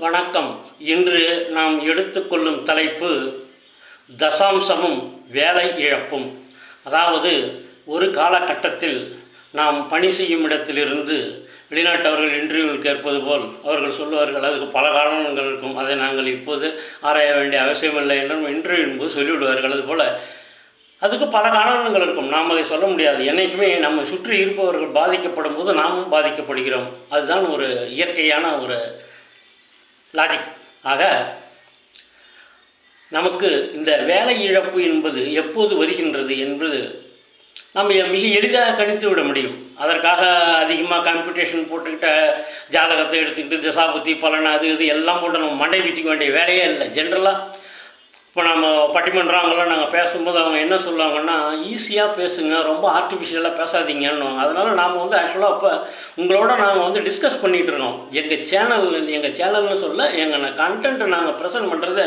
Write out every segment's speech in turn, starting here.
வணக்கம். இன்று நாம் எடுத்துக்கொள்ளும் தலைப்பு தசாம்சமும் வேலை இழப்பும். அதாவது ஒரு காலகட்டத்தில் நாம் பணி செய்யும் இடத்திலிருந்து வெளிநாட்டவர்கள் இன்டர்வியூவில் கேட்பது போல் அவர்கள் சொல்லுவார்கள் அதுக்கு பல காரணங்கள் இருக்கும். அதை நாங்கள் இப்போது ஆராய வேண்டிய அவசியமில்லை என்றும் இன்டர்வியூ போது சொல்லிவிடுவார்கள். அதுபோல் அதுக்கு பல காரணங்கள் இருக்கும். நாம் அதை சொல்ல முடியாது. என்றைக்குமே நம்மை சுற்றி இருப்பவர்கள் பாதிக்கப்படும் போது நாமும் பாதிக்கப்படுகிறோம். அதுதான் ஒரு இயற்கையான ஒரு லாஜிக் ஆக நமக்கு இந்த வேலை இழப்பு என்பது எப்போது வருகின்றது என்பது நம்ம மிக எளிதாக கணித்து விட முடியும். அதற்காக அதிகமாக கம்ப்யூட்டேஷன் போட்டுக்கிட்ட ஜாதகத்தை எடுத்துக்கிட்டு திசாபுத்தி பலன் அது இது எல்லாம் போட்டு நம்ம மண்டை பிச்சுக்க வேண்டிய வேலையே இல்லை. ஜென்ரலாக இப்போ நம்ம பட்டிமன்றம் அவங்களாம் நாங்கள் பேசும்போது அவங்க என்ன சொல்லுவாங்கன்னா ஈஸியாக பேசுங்க ரொம்ப ஆர்டிஃபிஷியலாக பேசாதீங்கன்னுவாங்க. அதனால் நாம் வந்து ஆக்சுவலாக இப்போ உங்களோட நாங்கள் வந்து டிஸ்கஸ் பண்ணிகிட்டு இருக்கோம். எங்கள் சேனல் எங்கள் சேனல்னு சொல்ல எங்கள் கண்டென்ட்டை நாங்கள் ப்ரெசென்ட் பண்ணுறது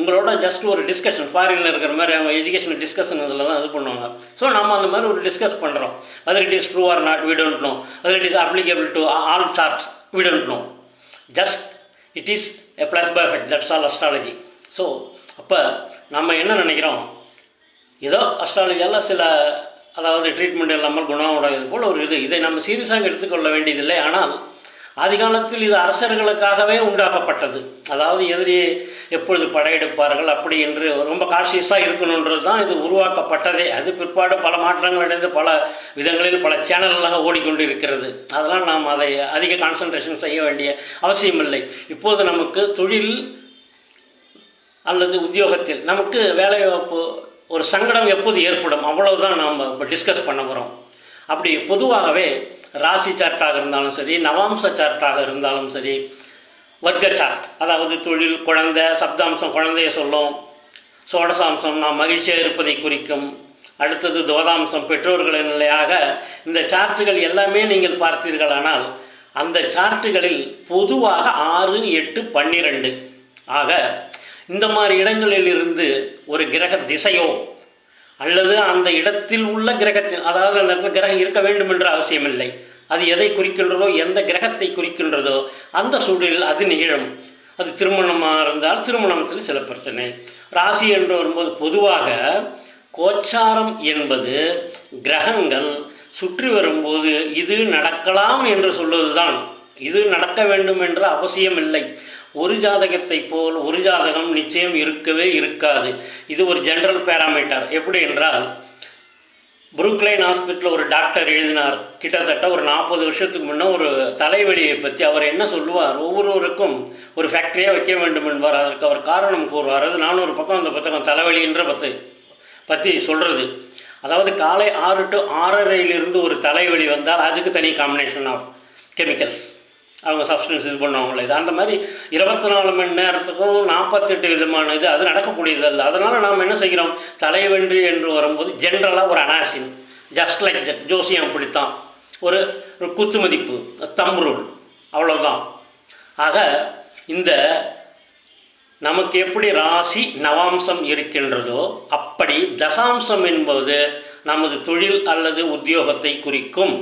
உங்களோட ஜஸ்ட் ஒரு டிஸ்கஷன் ஃபாரினில் இருக்கிற மாதிரி அவங்க எஜுகேஷன் டிஸ்கஷன் இதில் தான் இது பண்ணுவாங்க. ஸோ நம்ம அந்த மாதிரி ஒரு டிஸ்கஸ் பண்ணுறோம் whether it is true or not we don't know whether it is applicable to all charts we don't know just it is a plus perfect that's all astrology so அப்போ நம்ம என்ன நினைக்கிறோம்? ஏதோ அஸ்ட்ராலஜியால் சில அதாவது ட்ரீட்மெண்ட் இல்லாமல் குணம் உடையது போல் ஒரு இது. இதை நம்ம சீரியஸாக எடுத்துக்கொள்ள வேண்டியதில்லை. ஆனால் அதிகாலத்தில் இது அரசர்களுக்காகவே உண்டாக்கப்பட்டது. அதாவது எதிரி எப்பொழுது படையெடுப்பார்கள் அப்படி என்று ரொம்ப காஷியஸாக இருக்கணுன்றது தான் இது உருவாக்கப்பட்டதே. அது பிற்பாடு பல மாற்றங்கள் அடைந்து பல விதங்களில் பல சேனல்களாக ஓடிக்கொண்டு இருக்கிறது அதெல்லாம் நாம் அதை அதிக கான்சன்ட்ரேஷன் செய்ய வேண்டிய அவசியமில்லை. இப்போது நமக்கு தொழில் அல்லது உத்தியோகத்தில் நமக்கு வேலைவாய்ப்பு ஒரு சங்கடம் எப்போது ஏற்படும் அவ்வளவுதான் நாம் இப்போ டிஸ்கஸ் பண்ண போகிறோம் அப்படி பொதுவாகவே ராசி சார்ட்டாக இருந்தாலும் சரி நவாம்ச சார்ட்டாக இருந்தாலும் சரி வர்க்க சார்ட் அதாவது தொழில் குழந்தை சப்தாம்சம் குழந்தைய சொல்லும். சோடசாம்சம் நாம் மகிழ்ச்சியாக இருப்பதை குறிக்கும். அடுத்தது தோதாம்சம் பெற்றோர்களின் நிலையாக இந்த சார்ட்டுகள் எல்லாமே நீங்கள் பார்த்தீர்களானால் அந்த சார்ட்டுகளில் பொதுவாக ஆறு எட்டு பன்னிரெண்டு. ஆக இந்த மாதிரி இடங்களில் இருந்து ஒரு கிரக திசையோ அல்லது அந்த இடத்தில் உள்ள கிரகத்தில் அதாவது அந்த இடத்துல கிரகம் இருக்க வேண்டும் என்ற அவசியமில்லை. அது எதை குறிக்கின்றதோ எந்த கிரகத்தை குறிக்கின்றதோ அந்த சூழலில் அது நிகழும். அது திருமணமாக இருந்தால் திருமணத்தில் சில பிரச்சனை. ராசி என்று வரும்போது பொதுவாக கோச்சாரம் என்பது கிரகங்கள் சுற்றி வரும்போது இது நடக்கலாம் என்று சொல்வதுதான். இது நடக்க வேண்டும் என்ற அவசியமில்லை. ஒரு ஜாதகத்தை போல் ஒரு ஜாதகம் நிச்சயம் இருக்கவே இருக்காது. இது ஒரு ஜென்ரல் பேராமீட்டர் எப்படி என்றால் புருக்லைன் ஹாஸ்பிட்டலில் ஒரு டாக்டர் எழுதினார். கிட்டத்தட்ட ஒரு நாற்பது வருஷத்துக்கு முன்னே ஒரு தலைவலியை பற்றி அவர் என்ன சொல்லுவார்? ஒவ்வொருவருக்கும் ஒரு ஃபேக்ட்ரியாக வைக்க வேண்டும் என்பார். அதற்கு அவர் காரணம் கூறுவார். அது நானூறு பக்கம் அந்த புத்தகம் தலைவலின்ற பத்து பற்றி சொல்கிறது அதாவது காலை ஆறு டு ஆறரையிலிருந்து ஒரு தலைவலி வந்தால் அதுக்கு தனி காம்பினேஷன் ஆஃப் கெமிக்கல்ஸ் அவங்க சப்ஸ்டன்ஸ் இது பண்ணுவாங்களே இது அந்த மாதிரி இருபத்தி நாலு மணி நேரத்துக்கும் நாற்பத்தெட்டு விதமான இது அது நடக்கக்கூடியதல்ல. அதனால் நாம் என்ன செய்கிறோம்? தலைவென்றி என்று வரும்போது ஜென்ரலாக ஒரு அனாசின் ஜஸ்ட் லைக் ஜட் ஜோசியம் அப்படித்தான். ஒரு ஒரு குத்து மதிப்பு தம்ரூல் அவ்வளோதான் ஆக இந்த நமக்கு எப்படி ராசி நவாம்சம் இருக்கின்றதோ அப்படி தசாம்சம் என்பது நமது தொழில் அல்லது உத்தியோகத்தை குறிக்கும்.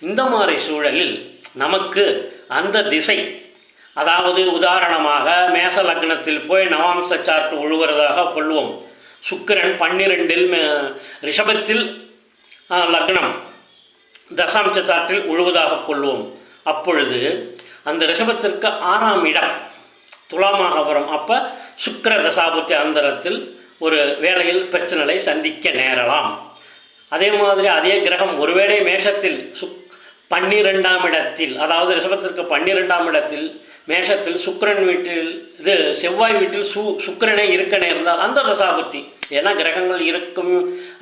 இந்த மாதிரி சூழலில் நமக்கு அந்த திசை. அதாவது உதாரணமாக மேச லக்னத்தில் போய் நவாம்ச சார்ட் உழுவுறதாக கொள்வோம். சுக்கிரன் பன்னிரெண்டில் மே- ரிஷபத்தில் லக்னம் தசாம்ச சார்ட்டில் உழுவதாக கொள்வோம். அப்பொழுது அந்த ரிஷபத்திற்கு ஆறாம் இடம் துலாமாக வரும் அப்போ சுக்கர தசாபுத்தி அந்தரத்தில் ஒரு வேளையில் பிரச்சனைகளை சந்திக்க நேரலாம். அதே மாதிரி அதே கிரகம் ஒருவேளை மேஷத்தில் சுக் பன்னிரெண்டாம் இடத்தில் அதாவது ரிஷபத்திற்கு பன்னிரெண்டாம் இடத்தில் மேஷத்தில் சுக்கரன் வீட்டில் இது செவ்வாய் வீட்டில் சு சுக்கிரனே இருக்க நேர்ந்தால் அந்த தசாபுத்தி. ஏன்னா கிரகங்கள் இருக்கும்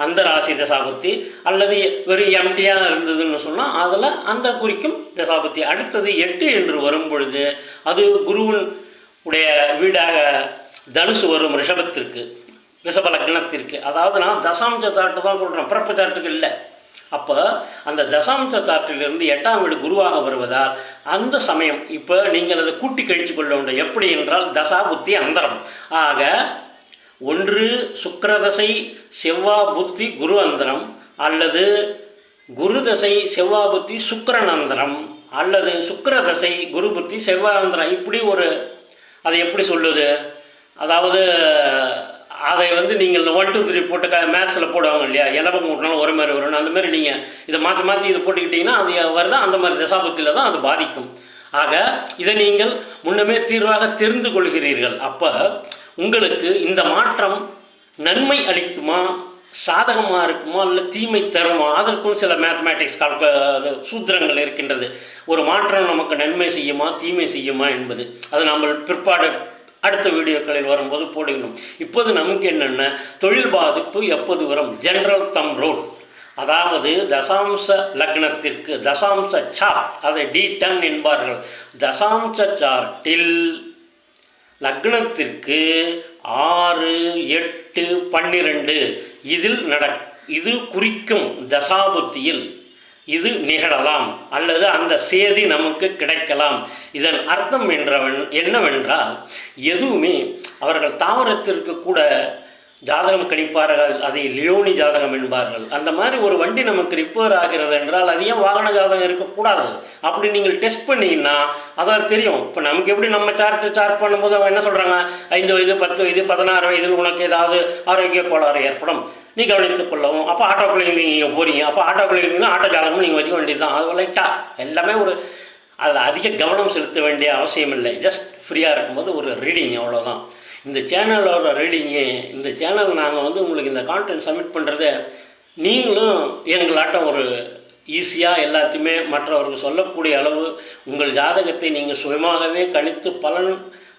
அந்த ராசி தசாபுத்தி. அல்லது வெறும் எம்டியாக இருந்ததுன்னு சொன்னால் அதில் அந்த குறிக்கும் தசாபுத்தி. அடுத்தது எட்டு என்று வரும் பொழுது அது குருவின் உடைய வீடாக தனுசு வரும் ரிஷபத்திற்கு ரிஷப லக்னத்திற்கு. அதாவது நான் தசாம்ச தாட்டு தான் சொல்கிறேன் பிறப்பு சாட்டுக்கு இல்லை. அப்போ அந்த தசாம்சத்தாற்றிலிருந்து எட்டாம் வீடு குருவாக வருவதால் அந்த சமயம் இப்போ நீங்கள் அதை கூட்டி கழித்து கொள்ள வேண்டும். எப்படி என்றால் தசா புத்தி அந்தரம். ஆக ஒன்று சுக்கரதசை செவ்வா புத்தி குரு அந்தரம் அல்லது குரு தசை செவ்வா புத்தி சுக்கிரன் அல்லது சுக்கரதசை குரு புத்தி செவ்வாந்திரம் இப்படி ஒரு அதை எப்படி சொல்லுது அதாவது அதை வந்து நீங்கள் இந்த ஒன் டூ த்ரீ போட்டு க மேத்ஸில் போடுவாங்க இல்லையா? எலவங்க போட்டாலும் ஒரு மாதிரி வரணும் அந்த மாதிரி நீங்கள் இதை மாற்றி மாற்றி இதை போட்டுக்கிட்டிங்கன்னா அது வருதா? அந்த மாதிரி தசாபத்தில் தான் அது பாதிக்கும். ஆக இதை நீங்கள் முன்னமே தீர்வாக தெரிந்து கொள்கிறீர்கள். அப்போ உங்களுக்கு இந்த மாற்றம் நன்மை அளிக்குமா? சாதகமாக இருக்குமா? இல்லை தீமை தருமா? அதற்கும் சில மேத்தமேட்டிக்ஸ் கால சூத்திரங்கள் இருக்கின்றது. ஒரு மாற்றம் நமக்கு நன்மை செய்யுமா? தீமை செய்யுமா என்பது. அது நம்ம பிற்பாடு அடுத்த வீடியோக்களில் வரும்போது போடுகணும் இப்போது நமக்கு என்னென்ன? தொழில் பாதிப்பு எப்போது வரும்? ஜென்ரல் தம் ரோல் அதாவது தசாம்ச லக்னத்திற்கு தசாம்ச சார்ட் அதை டி டன் என்பார்கள். தசாம்ச சார்ட்டில் லக்னத்திற்கு ஆறு எட்டு பன்னிரெண்டு இதில் நட இது குறிக்கும் தசாபுத்தியில் இது நிகழலாம் அல்லது அந்த சேதி நமக்கு கிடைக்கலாம். இதன் அர்த்தம் என்றவன் என்னவென்றால் எதுவுமே அவர்கள் தாவரத்திற்கு கூட ஜாதகம் கணிப்பார்கள் அதை லியோனி ஜாதகம் என்பார்கள். அந்த மாதிரி ஒரு வண்டி நமக்கு ரிப்பேர் ஆகிறது என்றால் அது ஏன் வாகன ஜாதகம் இருக்கக்கூடாது? அப்படி நீங்கள் டெஸ்ட் பண்ணீங்கன்னா அதான் தெரியும். இப்போ நமக்கு எப்படி நம்ம சார்ட் சார்ட் பண்ணும்போது அவங்க என்ன சொல்கிறாங்க ஐந்து வயது பத்து வயது பதினாறு வயதில் உனக்கு ஏதாவது ஆரோக்கிய கோளாறு ஏற்படும். நீ கவனித்துக் கொள்ளவும். அப்போ ஆட்டோ நீங்கள் போகிறீங்க அப்போ ஆட்டோ கிளினிக்னா ஆட்டோ ஜாதகமும் நீங்கள் வச்சுக்க வேண்டியது தான் அது லைட்டாக எல்லாமே ஒரு அதில் அதிக கவனம் செலுத்த வேண்டிய அவசியம் இல்லை ஜஸ்ட் ஃப்ரீயாக இருக்கும்போது ஒரு ரீடிங் அவ்வளோதான் இந்த சேனலோட ரீடிங்கு இந்த சேனல் நாங்கள் வந்து உங்களுக்கு இந்த கான்டென்ட் சப்மிட் பண்ணுறத நீங்களும் எங்களாட்டம் ஒரு ஈஸியாக எல்லாத்தையுமே மற்றவருக்கு சொல்லக்கூடிய அளவு உங்கள் ஜாதகத்தை நீங்கள் சுயமாகவே கணித்து பலன்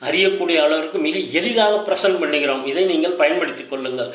அறியக்கூடிய அளவிற்கு மிக எளிதாக ப்ரெசன்ட் பண்ணுகிறோம் இதை நீங்கள் பயன்படுத்தி கொள்ளுங்கள்.